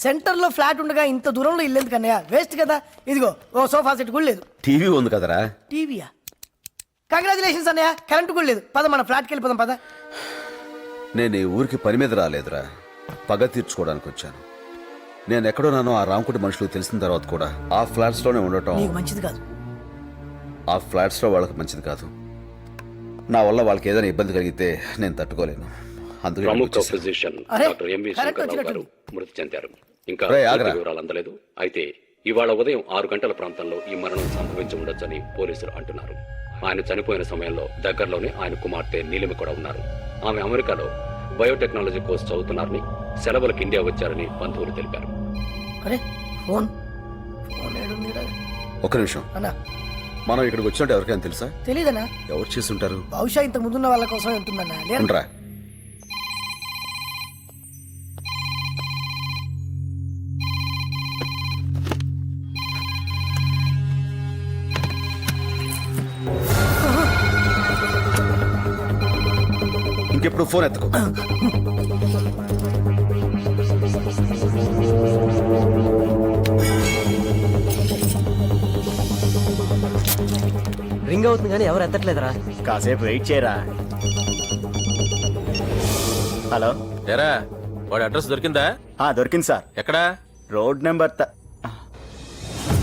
సెంటర్లో ఫ్లాట్ ఉండగా ఇంత దూరంలో ఇల్లు ఎందుకు అన్నయ్య? వేస్ట్ కదా. ఇదిగో ఓ సోఫా సెట్ కూడా లేదు. టీవీ ఉంది కదరా? టీవీయా? కంగ్రాచులేషన్స్ అన్నయ్య. కరెంట్ కూడా లేదు. పద మన ఫ్లాట్కి వెళ్ళిపోదాం పద. నేను ఈ ఊరికి పని మీద రాలేదురా. పగ తీర్చుకోవడానికి వచ్చాను. నేను ఎక్కడున్నానో ఆ రామకుటి మనుషులకు తెలిసిన తర్వాత కూడా ఆ ఫ్లాట్స్లోనే ఉండటం నీకు మంచిది కాదు. ఆ ఫ్లాట్స్లో వాళ్ళకి మంచిది కాదు. నా వల్ల వాళ్ళకి ఏదైనా ఇబ్బంది కలిగితే నేను తట్టుకోలేను. అందుకే ప్రముఖ వచ్చేసాను. ఫిజిషియన్ అరే, డాక్టర్ ఎంవి కరెక్ట్ శంకర్రావు వచ్చినట్టు. గారు మృతి చెందారు. ఇంకా. వివరాలు అందలేదు. అయితే ఇవాళ ఉదయం ఆరు గంటల ప్రాంతంలో ఈ మరణం సంభవించి ఉండొచ్చని పోలీసులు అంటున్నారు. ఆయన చనిపోయిన సమయంలో దగ్గరలోనే ఆయన కుమార్తె నీలిమ కూడా ఉన్నారు. ఆమె అమెరికాలో బయోటెక్నాలజీ కోర్స్ చదువుతున్నారని సెలవులకు ఇండియా వచ్చారని బంధువులు తెలిపారు. అరే ఫోన్. ఫోన్ ఏడుందిరా? ఒక్క నిమిషం. అన్నా. మనం ఇక్కడికి వచ్చినట్టు ఎవరికైనా తెలుసా? తెలీదన్నా. ఎవరు చేసుంటారు బహుశా ఇంత ముందున్న వాళ్ళ కోసం ఉంటుందన్నా ఇంకెప్పుడు ఫోన్ ఎత్తుకో. రింగ్ అవుతుంది కానీ ఎవరు ఎత్తట్లేదురా. కాసేపు వెయిట్ చేయరా. హలో. ఎరా వాడి అడ్రస్ దొరికిందా? ఆ దొరికింది సార్. ఎక్కడా? Road number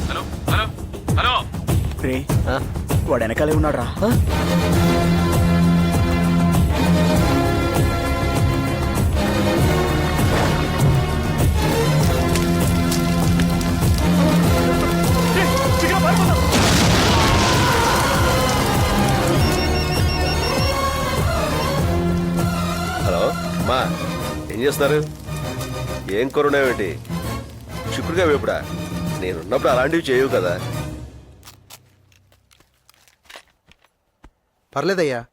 hello hello hello. వాడు వెనకాలే ఉన్నాడు రా చేస్తున్నారు ఏం కొరున్నావేంటి చిక్కుడుగా వేపుడా? నేనున్నప్పుడు అలాంటివి చేయవు కదా. పర్లేదయ్యా.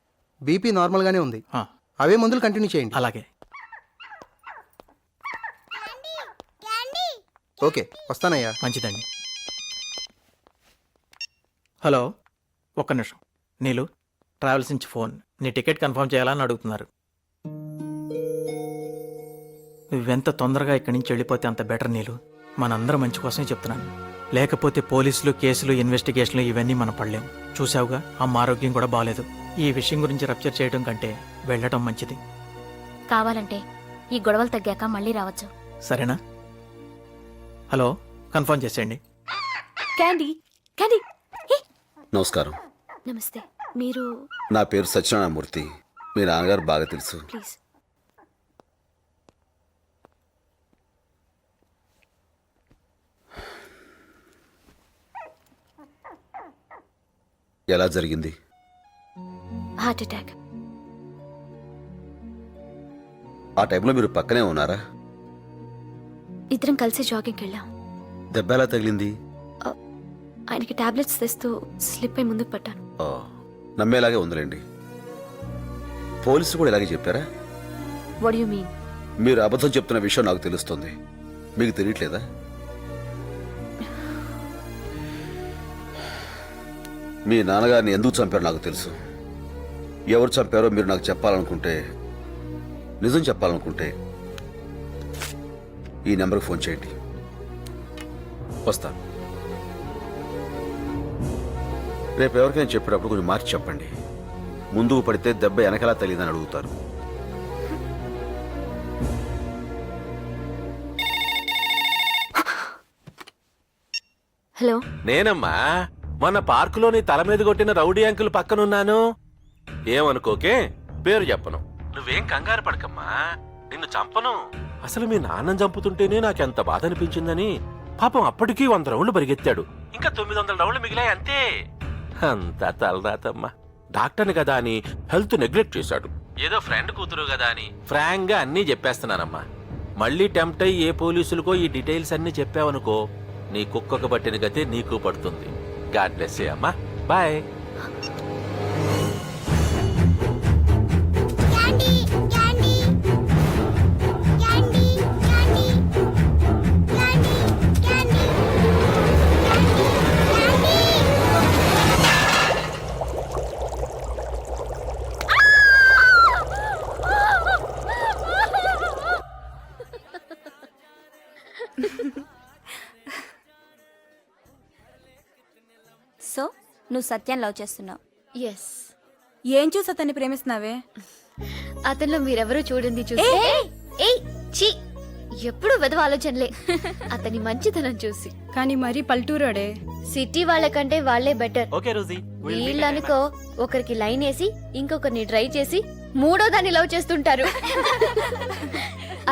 బీపీ నార్మల్గానే ఉంది. అవే మందులు కంటిన్యూ చేయండి. అలాగే. ఓకే వస్తానయ్యా. మంచిదండి. హలో ఒక్క నిమిషం. నీలు ట్రావెల్స్ నుంచి ఫోన్. నీ టికెట్ కన్ఫర్మ్ చేయాలని అడుగుతున్నారు. నువ్వెంత తొందరగా ఇక్కడి నుంచి వెళ్ళిపోతే అంత బెటర్ నీలు. మనందరం మంచి కోసమే చెప్తున్నాను. లేకపోతే పోలీసులు కేసులు ఇన్వెస్టిగేషన్లు ఇవన్నీ మనం పడలేం చూసావుగా అమ్మ ఆరోగ్యం కూడా బాగాలేదు ఈ విషయం గురించి రప్చర్ చేయడం కంటే వెళ్ళటం మంచిది. కావాలంటే ఈ గొడవలు తగ్గాక మళ్ళీ రావచ్చు. సరేనా? హలో కన్ఫర్మ్ చేసేయండి. Candy Candy. హే! నమస్కారం. నమస్తే. మీరు నా పేరు సత్యనారాయణమూర్తి. మీ నాన్నగారు బాగా తెలుసు. ప్లీజ్. ఎలా జరిగింది? Heart attack. ఆ టైంలో మీరు పక్కనే ఉన్నారా? ఇద్దరం కలిసి జాగింగ్కి వెళ్ళాం. దెబ్బ ఎలా తగిలింది? ఆయనకి టాబ్లెట్స్ తెస్తూ స్లిప్ అయి ముందుకు పట్టాను ఓ, నమ్మేలాగే ఉందిలేండి. పోలీసులు కూడా ఇలాగే చెప్పారా? వాట్ యు మీన్ మీరు అబద్ధం చెప్తున్న విషయం నాకు తెలుస్తుంది. మీకు తెలియట్లేదా? మీ నాన్నగారిని ఎందుకు చంపారో నాకు తెలుసు. ఎవరు చంపారో మీరు నాకు చెప్పాలనుకుంటే నిజం చెప్పాలనుకుంటే ఈ నెంబర్కి ఫోన్ చేయండి. వస్తా రేపు ఎవరికైనా చెప్పేటప్పుడు కొంచెం మార్చి చెప్పండి. ముందుకు పడితే దెబ్బ వెనకలా తగిలిందని అడుగుతారు. హలో. నేనమ్మా. మొన్న పార్కులోని తల మీద కొట్టిన రౌడీ అంకుల్ పక్కనున్నాను. ఏమనుకోకే? పేరు చెప్పను. నువ్వేం కంగారు పడకమ్మా. నిన్ను చంపను. అసలు మీ నాన్నని చంపుతుంటేనే నాకెంత బాధ అనిపించిందని పాపం అప్పటికీ వంద రౌండ్లు పరిగెత్తాడు. ఇంకా తొమ్మిది వందల రౌండ్లు మిగిలాయి అంతే. అంతా తలరాతమ్మా. డాక్టర్ని కదా అని హెల్త్ నెగ్లెక్ట్ చేశాడు. ఏదో ఫ్రెండ్ కూతురు కదా అని. ఫ్రాంక్గా అన్నీ చెప్పేస్తున్నానమ్మా. మళ్ళీ టెంప్ట్ అయ్యి ఏ పోలీసులకో ఈ డీటెయిల్స్ అన్నీ చెప్పావనుకో నీ కుక్కకు పట్టిన గతే నీకు పడుతుంది. గాడ్ బ్లెస్ యూ అమ్మా బాయ్ నువ్వు సత్యాన్ని లవ్ చేస్తున్నావు. ఎస్ ఏం చూసి అతన్ని ప్రేమిస్తున్నావే? అతనిలో మీరెవరూ చూడండి చూసి ఏయ్! ఛీ ఎప్పుడు వెదవ ఆలోచనలే. అతని మంచితనం చూసి. కానీ మరీ పల్టూరాడే సిటీ వాళ్ళకంటే వాళ్ళే బెటర్. Okay Rosie. వీళ్ళు అనుకో ఒకరికి లైన్ వేసి ఇంకొకరిని ట్రై చేసి మూడో దాన్ని లవ్ చేస్తుంటారు.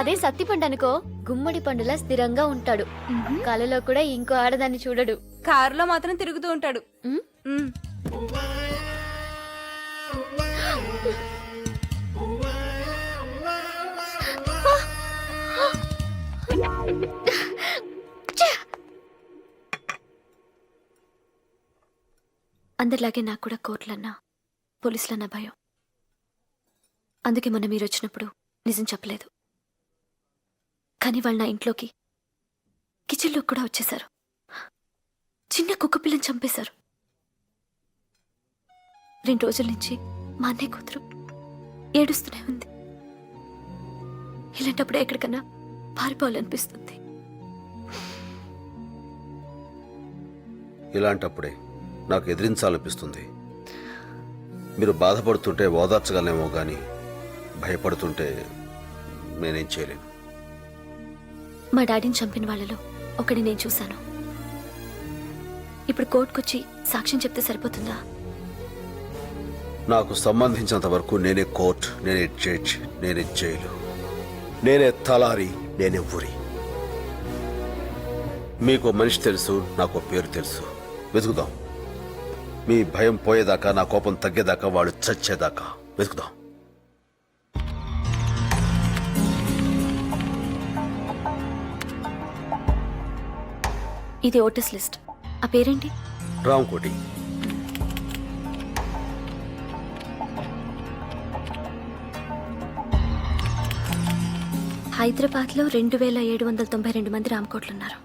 అదే సత్తి పండు అనుకో గుమ్మడి పండులా స్థిరంగా ఉంటాడు. కలలో కూడా ఇంకో ఆడదాన్ని చూడడు. కారులో మాత్రం తిరుగుతూ ఉంటాడు. అందరిలాగే నాకు కూడా కోర్టులన్నా పోలీసులన్నా భయం. అందుకే మొన్న మీరు వచ్చినప్పుడు నిజం చెప్పలేదు. కానీ వాళ్ళు నా ఇంట్లోకి కిచెన్లోకి కూడా వచ్చేశారు. చిన్న కుక్క పిల్లని చంపేశారు. రెండు రోజుల నుంచి మా అన్నయ్య కూతురు ఏడుస్తూనే ఉంది. ఇలాంటప్పుడు ఎక్కడికన్నా పారిపోవాలనిపిస్తుంది. ఇలాంటప్పుడే నాకు ఎదిరించాలనిపిస్తుంది. మీరు బాధపడుతుంటే ఓదార్చగలనేమో కానీ భయపడుతుంటే నేనేం చేయలేను. మా డాడీని చంపిన వాళ్ళలో ఒకటి నేను చూశాను. ఇప్పుడు కోర్టుకొచ్చి సాక్ష్యం చెప్తే సరిపోతుందా? నాకు సంబంధించినంత వరకు నేనే కోర్ట్ నేనే జడ్జ్ నేనే జైలు. నేనే తలారి నేనే ఊరి. మీకు మనిషి తెలుసు నాకు పేరు తెలుసు. వెతుకుదాం. మీ భయం పోయేదాకా నా కోపం తగ్గేదాకా వాడు చచ్చేదాకా. వెతుకుదాం. ఇది ఓటర్స్ లిస్ట్. ఆ పేరేంటి? రామ్కోటి హైదరాబాద్లో రెండు వేల ఏడు వందల తొంభై రెండు మంది రామకోట్లు ఉన్నారు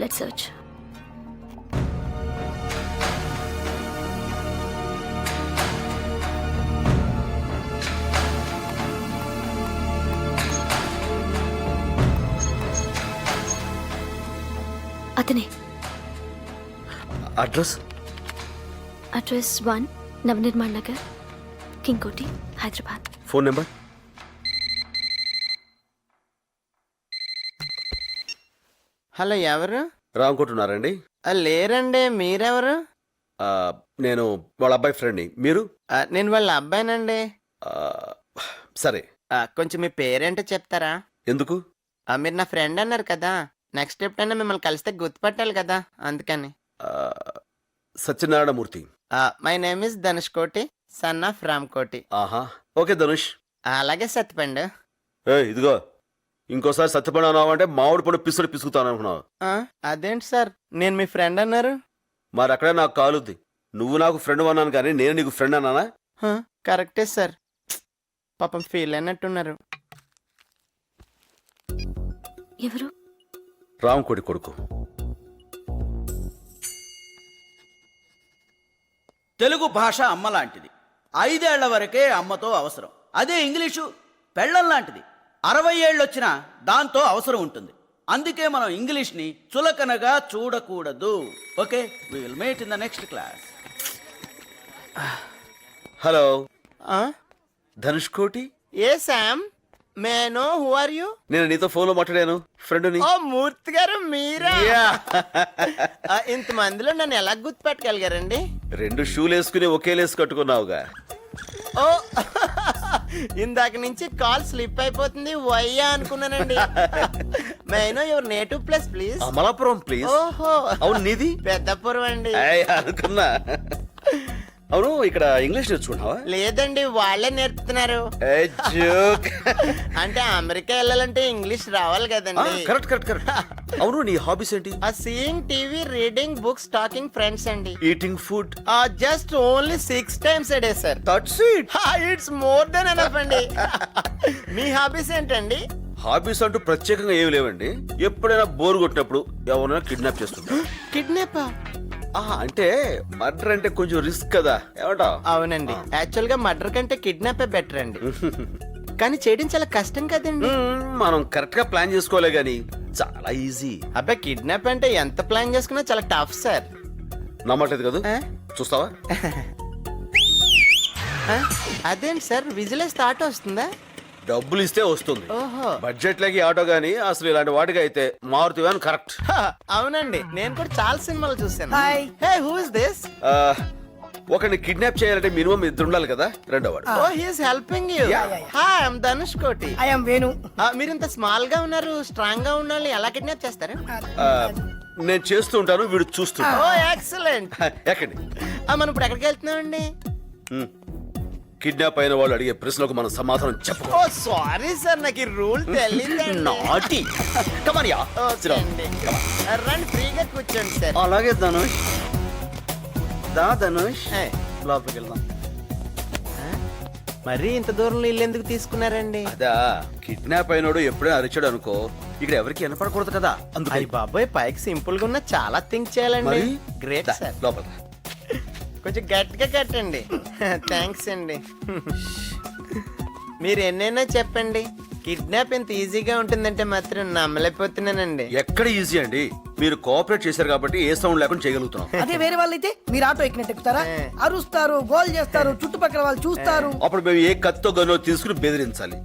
లెట్ సర్చ్ అతనే. Address? Address one Navanirman Nagar King Koti Hyderabad. Phone number? Hello ఎవరు? రామ్కోటి ఉన్నారండి ఆ, లేరండి మీరెవరు? ఆ, నేను వాళ్ళ అబ్బాయి ఫ్రెండ్ని మీరు? ఆ, నేను వాళ్ళ అబ్బాయినండి. ఆ, సరే. ఆ, కొంచెం మీ పేరేంటో చెప్తారా? ఎందుకు? ఆ, మీరు నా ఫ్రెండ్ అన్నారు కదా. నెక్స్ట్ ఎప్పుడైనా మిమ్మల్ని కలిస్తే గుర్తుపట్టాలి కదా అందుకని. ఆ, Satyanarayanamurthy. My name is Dhanush Koti son of Ram Koti. ఆహా. ఓకే ధనుష్. అలాగే సత్తిపండు ఏ ఇదిగో. ఇంకోసారి సత్యపడి అన్నావంటే మామిడి పండు పిసుడు పిసుకుతాను అనుకున్నావు. ఆ, అదేంటి సార్? నేను మీ ఫ్రెండ్ అన్నారు. మరి అక్కడే నాకు కాలుద్ది. నువ్వు నాకు ఫ్రెండ్ అన్నాను కానీ నేను నీకు ఫ్రెండ్ అన్నానా? హ, కరెక్టే సార్. పాపం ఫీల్ అయినట్టున్నారు. ఎవరు? రామకోడి కొడుకు. తెలుగు భాష అమ్మ లాంటిది. ఐదేళ్ళ వరకే అమ్మతో అవసరం. అదే ఇంగ్లీషు పెళ్ళం లాంటిది. అరవై ఏళ్ళు వచ్చినా దాంతో అవసరం ఉంటుంది. అందుకే మనం ఇంగ్లీష్ని చులకనగా చూడకూడదు. Okay will meet in the next class hello ఆ? Dhanush Koti? A Sam may know who are you నేను నీతో ఫోన్లో మాట్లాడాను. ఫ్రెండ్ని. ఓ మూర్తి గారు మీరా? ఆ, ఇంతమందిలో నన్ను ఎలా గుర్తుపెట్టగలిగారండి? రెండు షూలు వేసుకుని ఒకే లేసు కట్టుకున్నావుగా. ఓ ఇందాక నుంచి కాల్ స్లిప్ అయిపోతుంది వయ్యా అనుకున్నానండి. May know your native place please Amalapuram please ఓహో. అవును నీది? పెద్దపురం అండి. ఏయ్, అనుకున్నా. అవును ఇక్కడ ఇంగ్లీష్ నేర్చుకున్నావా లేదండి వాళ్ళే నేర్పుతున్నారు. అంటే అమెరికా వెళ్ళాలంటే ఇంగ్లీష్ రావాలి కదండి. Correct correct correct. అవును నీ హాబీస్ ఏంటి? ఆ seeing TV reading books talking friends అండి. Eating food just only six times a day sir that's it it's more then enough అండి. మీ హాబీస్ ఏంటండి? హాబీస్ అంటూ ప్రత్యేకంగా ఏమి లేవండి. ఎప్పుడైనా బోర్ కొట్టినప్పుడు ఎవరైనా కిడ్నాప్ చేస్తుంటా కిడ్నాప్ అంటే మర్డర్ అంటే కొంచెం రిస్క్ కదా ఏమంటావ్? అవునండి. యాక్చువల్గా మర్డర్ కంటే కిడ్నాప్ బెటర్ అండి. కానీ చేయడం చాలా కష్టం కదండి. మనం కరెక్ట్గా ప్లాన్ చేసుకోలే గాని చాలా ఈజీ. అబ్బాయి కిడ్నాప్ అంటే ఎంత ప్లాన్ చేసుకున్నా చాలా టఫ్ సార్. నమ్మట్లేదు కదా? చూస్తావా? అదేంటి సార్ విజిలే స్టార్ట్ వస్తుందా? డబ్బులు ఇస్తే వస్తుంది. ఓహో. బడ్జెట్ లకి ఆటో గానీ అసలు ఇలాంటి వాటికి అయితే మారుతి వ్యాన్ కరెక్ట్. అవునండి. నేను కూడా చాలా సినిమాలు చూసాను Hi. Hey who is this? ఒకరిని కిడ్నాప్ చేయాలంటే మినిమం ఇద్దరు ఉండాలి కదా రెండో వాడు ఓ he's helping you. Yeah, yeah, yeah. Hi I'm Dhanush Koti. I'm Venu. ఆ, మీరు ఇంత స్మాల్గా ఉన్నారు స్ట్రాంగ్గా ఉండాలి ఎలా కిడ్నాప్ చేస్తారు? ఆ, నేను చేస్తూ ఉంటాను వీడు చూస్తుంటా ఓ ఎక్సలెంట్. ఎక్కండి. మనం ఇప్పుడు ఎక్కడికి వెళ్తున్నామండి? కిడ్నాప్ అయిన వాళ్ళు అడిగే ప్రశ్నలకు మనం సమాధానం చెప్పు ఓ సారీ సార్ నాకు ఈ రూల్ తెలియదు నాటి కమరియా రండి ఫ్రీగా కూర్చోండి సార్. అలాగే ధనుష్. దా ధనుష్. హే, లోపలికి వెళ్దాం. మరీ ఇంత దూరంలో ఇల్లు ఎందుకు తీసుకున్నారండి? అదా కిడ్నాప్ అయినోడు ఎప్పుడైనా అరిచాడు అనుకో ఇక్కడ ఎవరికి వినపడకూడదు కదా. అందుకని బాబాయ్ పైకి సింపుల్గా ఉన్న చాలా థింక్ చేయాలండి. Great sir. లోపల. కొంచెం గట్టిగా కట్టండి. థ్యాంక్స్ అండి. మీరు ఎన్నైనా చెప్పండి. కిడ్నాప్ ఇంత ఈజీగా ఉంటుందంటే మాత్రం నమ్మలేకపోతున్నానండి. ఎక్కడ ఈజీ అండి? మీరు కోఆపరేట్ చేశారు కాబట్టి ఏ సౌండ్ లేకుండా చేయగలుగుతున్నాం. అదే వేరే వాళ్ళైతే మీరు ఆటో ఎక్కినట్టు ఎక్కుతారా. అరుస్తారు గోల్ చేస్తారు చుట్టుపక్కల వాళ్ళు చూస్తారు. అప్పుడు మేము ఏ కత్తో గనో తీసుకుని బెదిరించాలి.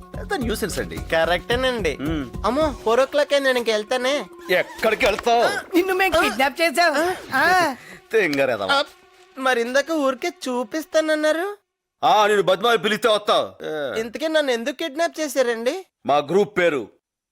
న్యూసెన్స్ అండి. కరెక్టేనండి. మ్మ్. అమ్మో ఫోర్ ఓ క్లాక్ అయింది నేను వెళ్తానే ఎక్కడికి వెళ్తావు? నిన్ను మేము కిడ్నాప్ చేసాం. తెంగరేదా మరి ఇందాక ఊరికే చూపిస్తానన్నారు. ఆ నేను బద్మాయి పిలిస్తే వస్తావు ఇంతకీ నన్ను ఎందుకు కిడ్నాప్ చేశారండి? మా గ్రూప్ పేరు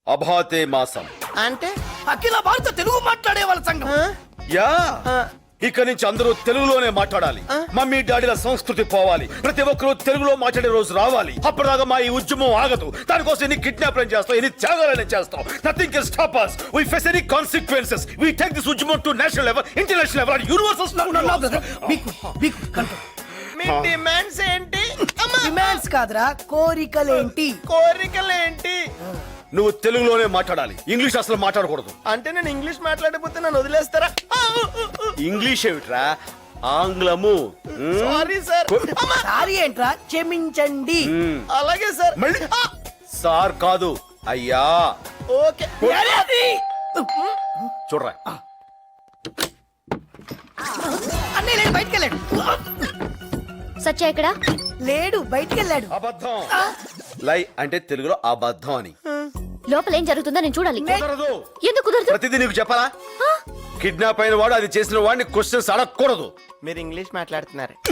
అభాతే మాసం. అంటే? అఖిల భారత తెలుగు మాట్లాడే వాళ్ళ సంఘం? యా. ఆ. ఇక నుంచి అందరూ తెలుగులోనే మాట్లాడాలి. మమ్మీ డాడీల సంస్కృతి పోవాలి. ప్రతి ఒక్కరూ తెలుగులో మాట్లాడే రోజు రావాలి. అప్పటిదాకా మా ఈ ఉద్యమం ఆగదు. దానికోసం ఎన్ని కిడ్నాప్ చేస్తాం ఎన్ని త్యాగాలని చేస్తాం? Nothing can stop us. We face any consequences. We take this ఉద్యమం to national level international level universal demands ఏంటి? డిమాండ్స్ కాదురా కోరికలేంటి? కోరికలు ఏంటి నువ్వు తెలుగులోనే మాట్లాడాలి. ఇంగ్లీష్ అసలు మాట్లాడకూడదు. అంటే నేను ఇంగ్లీష్ మాట్లాడకపోతే నన్ను వదిలేస్తారా? ఇంగ్లీష్ ఏమిట్రా? ఆంగ్లము? సారీ సార్ సారీ ఏంట్రా? క్షమించండి. అలాగే సార్ మళ్ళీ? సార్ కాదు. అయ్యా. ఓకే. చూడరా. అన్నయ్య లేడు బయటికి వెళ్ళాడు సత్య ఇక్కడ లేడు బయటికి వెళ్ళాడు అబద్ధం లై అంటే తెలుగులో అబద్ధం అని. లోపల ఏం జరుగుతుందో నేను చూడాలి. కుదరదు. ఎందుకు కుదరదు? ప్రతిదీ నీకు చెప్పాలా? కిడ్నాప్ అయిన వాడు అది చేసిన వాడిని క్వశ్చన్స్ అడగకూడదు. మీరు ఇంగ్లీష్ మాట్లాడుతున్నారు.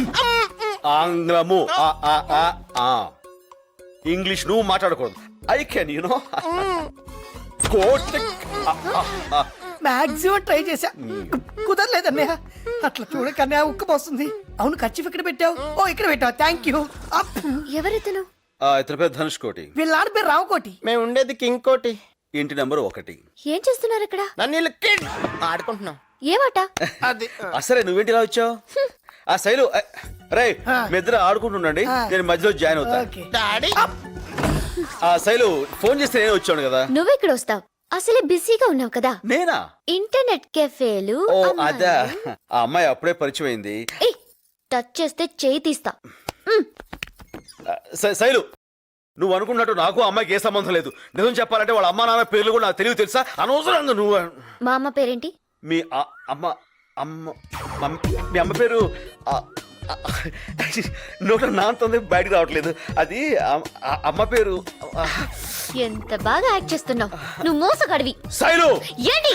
ఆంగ్లము ఆ, ఆ, ఆ, ఆ. ఇంగ్లీష్ నువ్వు మాట్లాడకూడదు. I can you know quote maximum try చేశా. కుదరలేదు అన్నయ్య. అట్లా చూడక అన్నయ్య ఉక్క పోస్తుంది. అవును ఖర్చు ఇక్కడ పెట్టావు. ఓ ఇక్కడ పెట్టావు? Thank you up. ఎవరితను ఇతని పేరు ధనుష్ కోటి. వీళ్ళ ఆడ పేరు రావుకోటి మేము ఉండేది కింగ్ కోటి. ఇంటి నెంబర్ ఒకటి. ఏం చేస్తున్నారు ఇక్కడ? నన్ను వీళ్ళు కిడ్ ఆడుకుంటున్నాం. ఏమాట? అది అసలే నువ్వేంటి ఇలా వచ్చావు? ఆ శైలు రే మీ ఇద్దరు ఆడుకుంటుండండి. నేను మధ్యలో జాయిన్ అవుతా. ఓకే. డాడీ. ఆ శైలు ఫోన్ చేస్తే నేను వచ్చాను కదా. నువ్వెక్కడ వస్తావు. అసలే బిజీగా ఉన్నావు కదా. నేనా? ఇంటర్నెట్ కెఫేలు ఓ అమ్మాయిలు. అదా. ఆ అమ్మాయి అప్పుడే పరిచయం అయింది. ఏయ్, టచ్ చేస్తే చేయి తీస్తా. శైలు నువ్వు అనుకున్నట్టు నాకు అమ్మాయికి ఏ సంబంధం లేదు. నిజం చెప్పాలంటే వాళ్ళ అమ్మా నాన్న పేర్లు కూడా నాకు తెలియదు తెలుసా? అనవసరంగా నువ్వు మా అమ్మ పేరేంటి? మీ అమ్మ అమ్మ మమ్- మీ అమ్మ పేరు నోట నాంతుంది బయటికి రావట్లేదు. అది అమ్మ పేరు ఎంత బాగా యాక్ట్ చేస్తున్నావు. నువ్వు మోసగాడివి. శైలు! ఏంటి?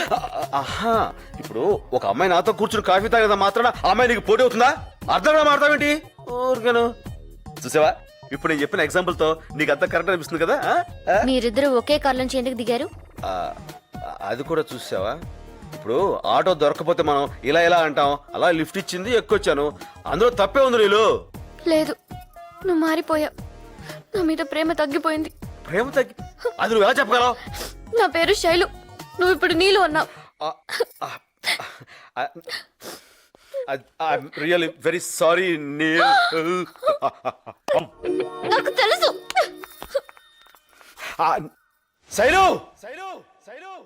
ఆహా ఇప్పుడు ఒక అమ్మాయి నాతో కూర్చుని కాఫీ తాగదా మాత్రాన అమ్మాయి నీకు పోటీ అవుతుందా? అర్థంగా మాడతావేంటి ఊరికను. చూసావా? ఇప్పుడు నేను చెప్పిన ఎగ్జాంపుల్తో నీకు అంత కరెక్ట్ అనిపిస్తుంది కదా ఆ? మీరిద్దరు ఒకే కార్ నుంచి ఎందుకు దిగారు? ఆ, అది కూడా చూసావా? ఇప్పుడు ఆటో దొరకపోతే మనం ఇలా ఇలా అంటాం అలా లిఫ్ట్ ఇచ్చింది ఎక్కొచ్చాను అందులో తప్పే ఉంది నీళ్ళు లేదు నువ్వు మారిపోయావు నా మీద ప్రేమ తగ్గిపోయింది. ప్రేమ తగ్గి అది నువ్వు ఎలా చెప్పగలవు? నా పేరు శైలు. నువ్వు ఇప్పుడు నీళ్ళు అన్నావు రియల్లీ వెరీ సారీ నీల్ నాకు తెలుసు. శైలు శైలు శైలు